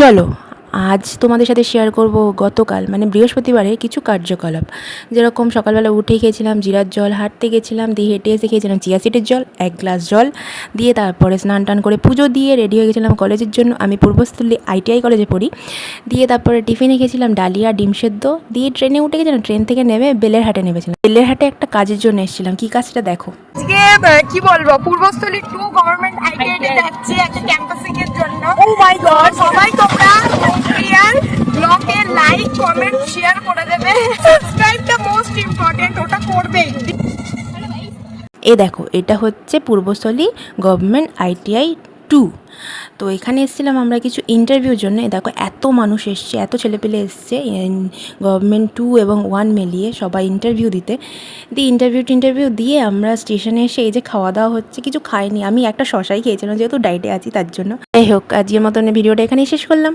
চলো, আজ তোমাদের সাথে শেয়ার করব গতকাল মানে বৃহস্পতিবারে কিছু কার্যকলাপ। যেরকম সকালবেলা উঠে খেয়েছিলাম, জিরার জল, হাঁটতে গেছিলাম, দিয়ে হেঁটে এসে খেয়েছিলাম চিয়া সিটের জল, এক গ্লাস জল, দিয়ে তারপরে স্নান টান করে পুজো দিয়ে রেডি হয়ে গেছিলাম কলেজের জন্য। আমি পূর্বস্থলী আইটিআই কলেজে পড়ি। দিয়ে তারপরে টিফিনে খেয়েছিলাম ডালিয়া, ডিম সেদ্ধ, দিয়ে ট্রেনে উঠে গেছিলাম, ট্রেন থেকে নেমে বেলেরহাটে নেমেছিলাম। বেলেরহাটে একটা কাজের জন্য এসেছিলাম, কী কাজটা দেখো? কি বলব, পূর্বস্থলী টু গভর্নমেন্ট আইটিআই যাচ্ছি মাই গড সবাই তোমরা ব্লগে লাইক কমেন্ট শেয়ার করে দেবে। সাবস্ক্রাইবটা মোস্ট ইম্পর্টেন্ট ওটা করবেই। এ দেখো, এটা হচ্ছে পূর্বস্থলী গভর্নমেন্ট আইটিআই টু তো এখানে এসেছিলাম আমরা কিছু ইন্টারভিউর জন্য। দেখো, এত মানুষ এসছে, এত ছেলেপেলে এসছে। গভর্নমেন্ট টু এবং ওয়ান মিলিয়ে সবাই ইন্টারভিউ দিতে। দিয়ে ইন্টারভিউ টিন্টারভিউ দিয়ে আমরা স্টেশনে এসে এই যে খাওয়া দাওয়া হচ্ছে, কিছু খাইনি। আমি একটা শশাই খেয়েছিলাম, যেহেতু ডায়েটে আছি, তার জন্য। যাই হোক, আজকের মতন ভিডিওটা এখানেই শেষ করলাম।